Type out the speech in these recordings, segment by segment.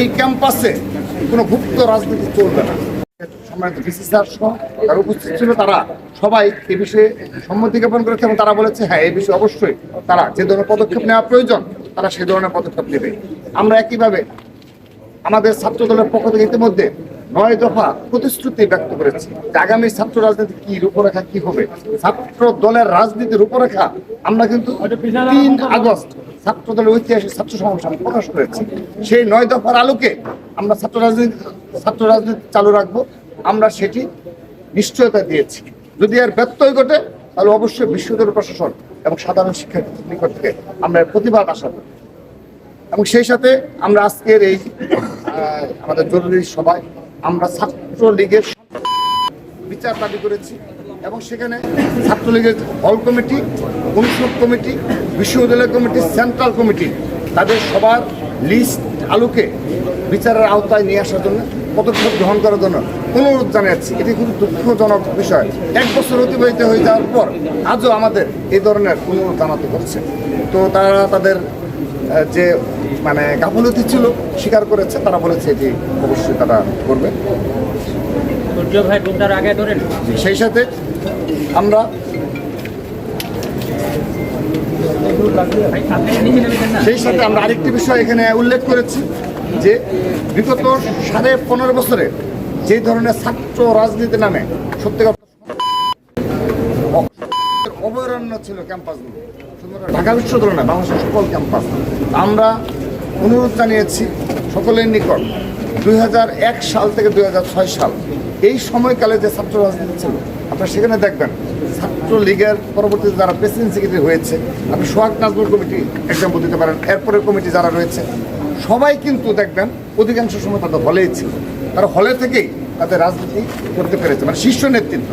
এই ক্যাম্পাসে কোনো গুপ্ত রাজনীতি চলবে না। উপস্থিত ছিল, তারা সবাই এ বিষয়ে সম্মতি জ্ঞাপন করেছে এবং তারা বলেছে হ্যাঁ এই বিষয়ে অবশ্যই তারা যে ধরনের পদক্ষেপ নেওয়া প্রয়োজন, তারা সেই ধরনের পদক্ষেপ নেবে। আমরা একইভাবে আমাদের ছাত্র দলের পক্ষ থেকে ইতিমধ্যে নয় দফা প্রতিশ্রুতি ব্যক্ত করেছি আগামী ছাত্র রাজনীতি কি রূপরেখা, কি হবে। ছাত্র দলের রাজনীতির রূপরেখা আমরা কিন্তু তিন আগস্ট ছাত্র দলের ঐতিহাসিক ছাত্র সমাবেশ আমরা প্রকাশ করেছি। সেই নয় দফার আলোকে আমরা ছাত্র রাজনীতি ছাত্র রাজনীতি চালু রাখব। আমরা সেটি নিশ্চয়তা দিয়েছি। যদি আর ব্যত্যয় ঘটে, তাহলে অবশ্যই বিশ্ববিদ্যালয় প্রশাসন এবং সাধারণ শিক্ষার্থীর নিকট থেকে আমরা প্রতিবাদ আশা করি। এবং সেই সাথে আমরা আজকের এই আমাদের জরুরি সভায় আমরা ছাত্রলীগের বিচার দাবি করেছি এবং সেখানে ছাত্রলীগের হল কমিটি অনুষদ কমিটি বিশ্ববিদ্যালয় কমিটি সেন্ট্রাল কমিটি তাদের সবার লিস্ট আলোকে বিচারের আওতায় নিয়ে আসার জন্য পদক্ষেপ গ্রহণ করার জন্য অনুরোধ জানাচ্ছি এটি খুব দুঃখজনক বিষয়। এক বছর অতিবাহিত হয়ে যাওয়ার পর আজও আমাদের এই ধরনের অনুরোধ জানাতে হচ্ছে। তো তারা তাদের যে মানে গাফলতি ছিল স্বীকার করেছে তারা বলেছে এটি অবশ্যই তারা করবে। সূর্য ভাই আগে ধরেন সেই সাথে আমরা ভাই আপনি নিচে নেবেন না সেই সাথে আমরা আরেকটি বিষয় এখানে উল্লেখ করেছি যে বিগত সাড়ে পনেরো বছরে যে ধরনের ছাত্র রাজনীতি নামে সত্যি কথা অভয়ারণ্য ছিল ক্যাম্পাসগুলো ঢাকা বিশ্ববিদ্যালয় নয়, বাংলাদেশের সকল ক্যাম্পাস আমরা অনুরোধ জানিয়েছি সকলের নিকট দুই হাজার এক সাল থেকে দুই হাজার ছয় সাল, এই সময়কালে যে ছাত্র রাজনীতি ছিল, আপনারা সেখানে দেখবেন ছাত্র লীগের পরবর্তীতে যারা প্রেসিডেন্ট সেক্রেটারি হয়েছে, আপনি সোহাগ নাজমুল কমিটি এক্সাম্পল দিতে পারেন। এরপরের কমিটি যারা রয়েছে, সবাই কিন্তু দেখবেন অধিকাংশ সময় তাদের হলেই ছিল। তারা হলে থেকেই তাদের রাজনীতি করতে পেরেছে মানে শীর্ষ নেতৃত্ব।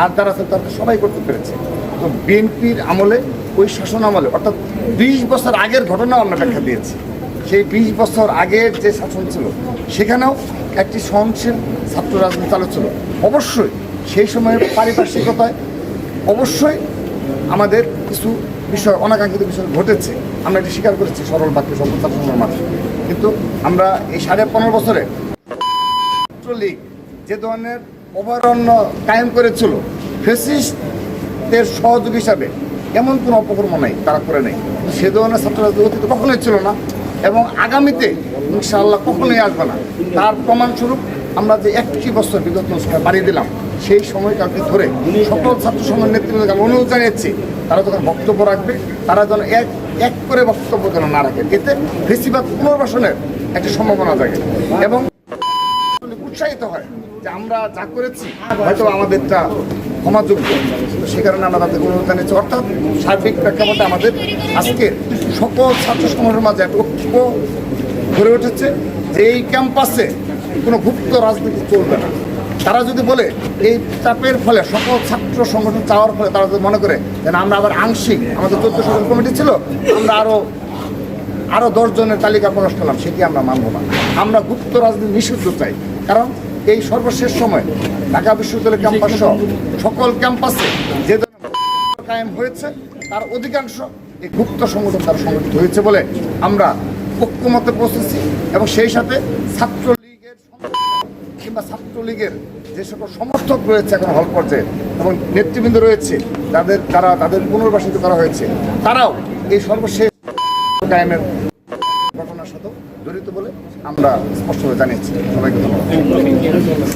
আর যারা আছে তারা সবাই করতে পেরেছে। তো বিএনপির আমলে, ওই শাসন আমলে, অর্থাৎ বিশ বছর আগের ঘটনাও আমরা ব্যাখ্যা দিয়েছি। সেই বিশ বছর আগের যে শাসন ছিল, সেখানেও একটি সহনশীল ছাত্র রাজনীতি চালু ছিল। অবশ্যই সেই সময়ের পারিপার্শ্বিকতায় অবশ্যই আমাদের কিছু বিষয়, অনাকাঙ্ক্ষিত বিষয় ঘটেছে। আমরা এটি স্বীকার করেছি, সরল বাক্য সম্পদ ছাত্রসংঘের মাধ্যমে কিন্তু আমরা এই সাড়ে পনেরো বছরে ছাত্রলীগ যে ধরনের অভয়ারণ্য কায়েম করেছিল ফেসিস্টদের সহযোগ হিসাবে এমন কোনো অপকর্ম নাই, তারা করে নেই। সে ধরনের ছাত্র রাজনীতি অতীতে কখনোই ছিল না এবং আগামীতে ইনশাআল্লাহ কখনোই আসবে না, তার প্রমাণস্বরূপ আমরা যে একটি বছর বিগত বাড়িয়ে দিলাম সেই সময়টাকে ধরে সকল ছাত্র সমাজ নেতৃত্বকে আমি অনুরোধ জানিয়েছি, তারা যখন বক্তব্য রাখবে, তারা যেন এক এক করে বক্তব্য যেন না রাখে। এতে বেশিরভাগ পুনর্বাসনের একটা সম্ভাবনা জাগে। এবং উৎসাহিত হয় যে আমরা যা করেছি, হয়তো আমাদেরটা ক্ষমাযোগ্য। সে কারণে আমরা তাদের অনুরোধ জানিয়েছি। অর্থাৎ সার্বিক প্রেক্ষাপটে আমাদের আজকে সকল ছাত্র সমাজের মাঝে একটা ঐক্য গড়ে উঠেছে যে এই ক্যাম্পাসে কোনো গুপ্ত রাজনীতি চলবে না। তারা যদি বলে এই চাপের ফলে সকল ছাত্র সংগঠন চাওয়ার ফলে তারা যদি মনে করে যে না, আমরা আবার আংশিক আমাদের চোদ্দ সদস্য কমিটি ছিল আমরা আরও আরও দশ জনের তালিকা প্রকাশ করলাম সেটি আমরা মানব না। আমরা গুপ্ত রাজনীতি নিষিদ্ধ চাই। কারণ এই সর্বশেষ সময় ঢাকা বিশ্ববিদ্যালয় ক্যাম্পাস সহ সকল ক্যাম্পাসে যে কায়েম হয়েছে তার অধিকাংশ এই গুপ্ত সংগঠন তার সংগঠিত হয়েছে বলে আমরা ঐক্যমতে পৌঁছেছি এবং সেই সাথে ছাত্রলীগের কিংবা ছাত্রলীগের যে সকল সমর্থক রয়েছে এখন হল পর্যায়ে এবং নেতৃবৃন্দ রয়েছে যাদের তারা তাদের পুনর্বাসিত করা হয়েছে, তারাও এই সর্বশেষ টাইমের ঘটনার সাথে জড়িত বলে আমরা স্পষ্টভাবে জানিয়েছি। সবাইকে ধন্যবাদ।